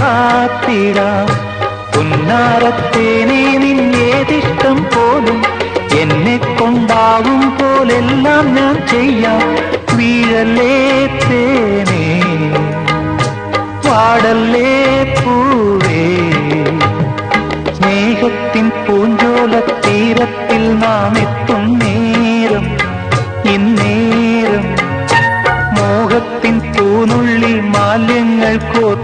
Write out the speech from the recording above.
കാത്തിടാം. പൊന്നാരത്തേനെ നിന്നേതിഷ്ടം പോലും എന്നെ കൊണ്ടാവും പോലെല്ലാം ഞാൻ ചെയ്യാം. വീഴല്ലേ തേനേ പാടല്ലേ പൂവേ. സ്നേഹത്തിൻ പൂഞ്ചോല തീരത്തിൽ നാം എത്തും നേരം ഇന്നേരം. മോഹത്തിൻ പൂനുള്ളിൽ മാലിന്യങ്ങൾ